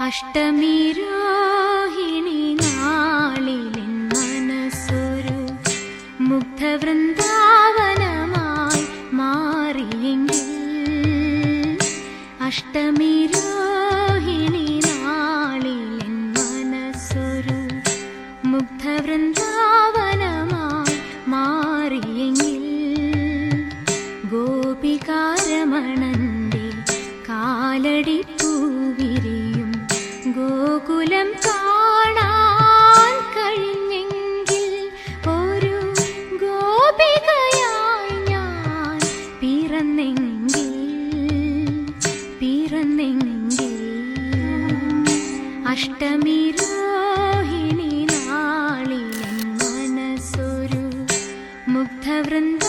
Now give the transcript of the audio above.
അഷ്ടമി രോഹിണി നാളിലെൻ മനസ്സൊരു മുഗ്ധവൃന്ദാവനമായി മാറിയെങ്കിൽ അഷ്ടമി രോഹിണി നാളിലെൻ മനസ്സൊരു മുഗ്ധവൃന്ദാവനമായി മാറിയെങ്കിൽ ഗോപികാരമണന്റെ ഗോകുലം കാണാൻ കഴിഞ്ഞെങ്കിൽ ഒരു ഗോപികയായി ഞാൻ പിറന്നെങ്കിൽ പിറന്നെങ്കിൽ അഷ്ടമി രോഹിണി നാളിലെ മനസ്സൊരു മുഗ്ധവൃന്ദ